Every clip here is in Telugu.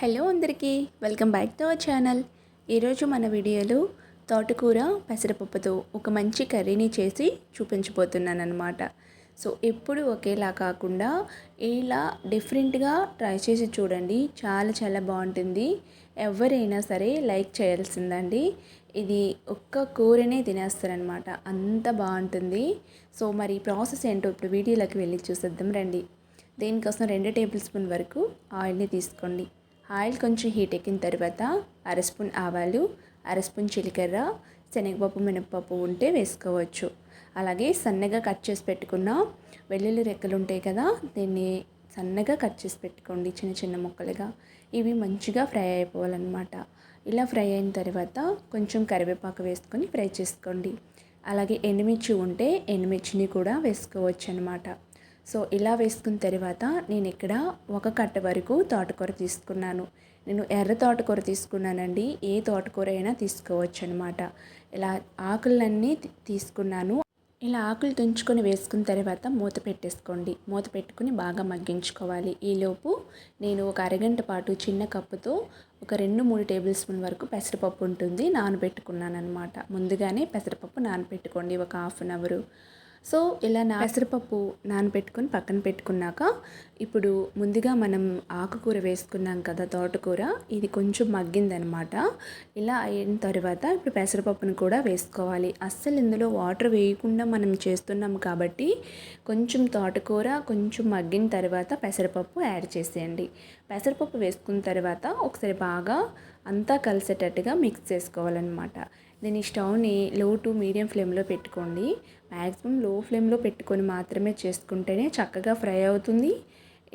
హలో అందరికీ welcome back to our channel. ఈరోజు మన వీడియోలో తోటకూర పెసరపప్పుతో ఒక మంచి కర్రీని చేసి చూపించబోతున్నాను అనమాట సో ఎప్పుడు ఒకేలా కాకుండా ఇలా డిఫరెంట్గా ట్రై చేసి చూడండి. చాలా చాలా బాగుంటుంది. ఎవరైనా సరే లైక్ చేయాల్సిందండి. ఇది ఒక్క కూరనే తినేస్తారనమాట అంత బాగుంటుంది. సో మరి ప్రాసెస్ ఏంటో ఇప్పుడు వీడియోలోకి వెళ్ళి చూసేద్దాం రండి. దీనికోసం రెండు టేబుల్ స్పూన్ వరకు ఆయిల్ని తీసుకోండి. ఆయిల్ కొంచెం హీట్ ఎక్కిన తర్వాత అర స్పూన్ ఆవాలు అర స్పూన్ జీలకర్ర శనగపప్పు మినపప్పు ఉంటే వేసుకోవచ్చు. అలాగే సన్నగా కట్ చేసి పెట్టుకున్న వెల్లుల్లి రెక్కలు ఉంటాయి కదా దీన్ని సన్నగా కట్ చేసి పెట్టుకోండి చిన్న చిన్న ముక్కలుగా. ఇవి మంచిగా ఫ్రై అయిపోవాలన్నమాట. ఇలా ఫ్రై అయిన తర్వాత కొంచెం కరివేపాకు వేసుకొని ఫ్రై చేసుకోండి. అలాగే ఎండుమిర్చి ఉంటే ఎండుమిర్చిని కూడా వేసుకోవచ్చు అనమాట సో ఇలా వేసుకున్న తర్వాత నేను ఇక్కడ ఒక కట్ట వరకు తోటకూర తీసుకున్నాను. నేను ఎర్ర తోటకూర తీసుకున్నానండి. ఏ తోటకూర అయినా తీసుకోవచ్చు అనమాట ఇలా ఆకులన్నీ తీసుకున్నాను. ఇలా ఆకులు తుంచుకొని వేసుకున్న తర్వాత మూత పెట్టేసుకోండి. మూత పెట్టుకుని బాగా మగ్గించుకోవాలి. ఈలోపు నేను ఒక అరగంట పాటు చిన్న కప్పుతో ఒక రెండు మూడు టేబుల్ స్పూన్ వరకు పెసరపప్పు ఉంటుంది నానబెట్టుకున్నాను అనమాట ముందుగానే పెసరపప్పు నానబెట్టుకోండి ఒక హాఫ్ అన్ అవరు. సో ఇలా నా పెసరపప్పు నానబెట్టుకొని పక్కన పెట్టుకున్నాక ఇప్పుడు ముందుగా మనం ఆకుకూర వేసుకున్నాం కదా తోటకూర ఇది కొంచెం మగ్గిందనమాట. ఇలా అయిన తర్వాత ఇప్పుడు పెసరపప్పును కూడా వేసుకోవాలి. అస్సలు ఇందులో వాటర్ వేయకుండా మనం చేస్తున్నాం కాబట్టి కొంచెం తోటకూర కొంచెం మగ్గిన తర్వాత పెసరపప్పు యాడ్ చేసేయండి. పెసరపప్పు వేసుకున్న తర్వాత ఒకసారి బాగా అంతా కలిసేటట్టుగా మిక్స్ చేసుకోవాలన్నమాట. దీని స్టవ్ని లో టు మీడియం ఫ్లేమ్లో పెట్టుకోండి. మ్యాక్సిమం లో ఫ్లేమ్లో పెట్టుకొని మాత్రమే చేసుకుంటేనే చక్కగా ఫ్రై అవుతుంది.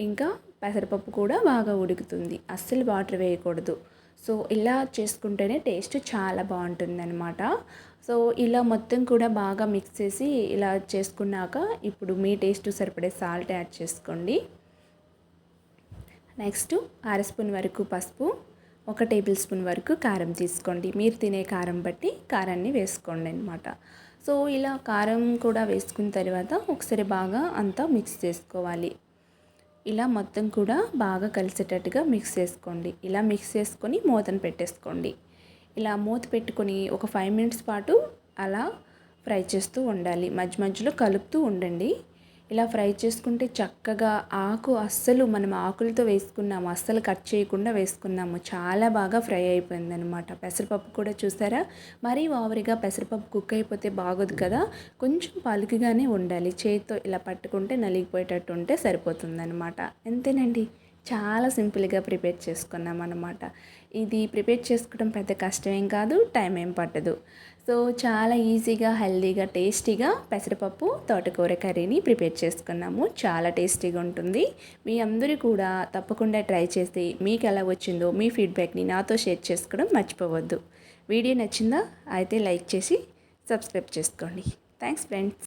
ఇంకా పెసరపప్పు కూడా బాగా ఉడుకుతుంది. అస్సలు వాటర్ వేయకూడదు. సో ఇలా చేసుకుంటేనే టేస్ట్ చాలా బాగుంటుందన్నమాట. సో ఇలా మొత్తం కూడా బాగా మిక్స్ చేసి ఇలా చేసుకున్నాక ఇప్పుడు మీ టేస్ట్ సరిపడే సాల్ట్ యాడ్ చేసుకోండి. నెక్స్ట్ అర స్పూన్ వరకు పసుపు. ఒక టేబుల్ స్పూన్ వరకు కారం తీసుకోండి. మీరు తినే కారం బట్టి కారాన్ని వేసుకోండి అనమాట సో ఇలా కారం కూడా వేసుకున్న తర్వాత ఒకసారి బాగా అంతా మిక్స్ చేసుకోవాలి. ఇలా మొత్తం కూడా బాగా కలిసేటట్టుగా మిక్స్ చేసుకోండి. ఇలా మిక్స్ చేసుకొని మూతను పెట్టేసుకోండి. ఇలా మూత పెట్టుకొని ఒక ఫైవ్ మినిట్స్ పాటు అలా ఫ్రై చేస్తూ ఉండాలి. మధ్య మధ్యలో కలుపుతూ ఉండండి. ఇలా ఫ్రై చేసుకుంటే చక్కగా ఆకు అస్సలు మనం ఆకులతో వేసుకున్నాము అస్సలు కట్ చేయకుండా వేసుకున్నాము. చాలా బాగా ఫ్రై అయిపోయింది అనమాట పెసరపప్పు కూడా చూసారా? మరీ ఓవరిగా పెసరపప్పు కుక్ అయిపోతే బాగోదు కదా. కొంచెం పలుకుగానే ఉండాలి. చేతితో ఇలా పట్టుకుంటే నలిగిపోయేటట్టు ఉంటే సరిపోతుందనమాట అంతేనండి చాలా సింపుల్గా ప్రిపేర్ చేసుకున్నాం అనమాట ఇది ప్రిపేర్ చేసుకోవడం పెద్ద కష్టమేం కాదు టైం ఏం పట్టదు. సో చాలా ఈజీగా హెల్దీగా టేస్టీగా పెసరపప్పు తోటకూర కర్రీని ప్రిపేర్ చేసుకున్నాము. చాలా టేస్టీగా ఉంటుంది. మీ అందరూ కూడా తప్పకుండా ట్రై చేసి మీకు ఎలా వచ్చిందో మీ ఫీడ్బ్యాక్ని నాతో షేర్ చేసుకోవడం మర్చిపోవద్దు. వీడియో నచ్చిందా? అయితే లైక్ చేసి సబ్స్క్రైబ్ చేసుకోండి. Thanks friends.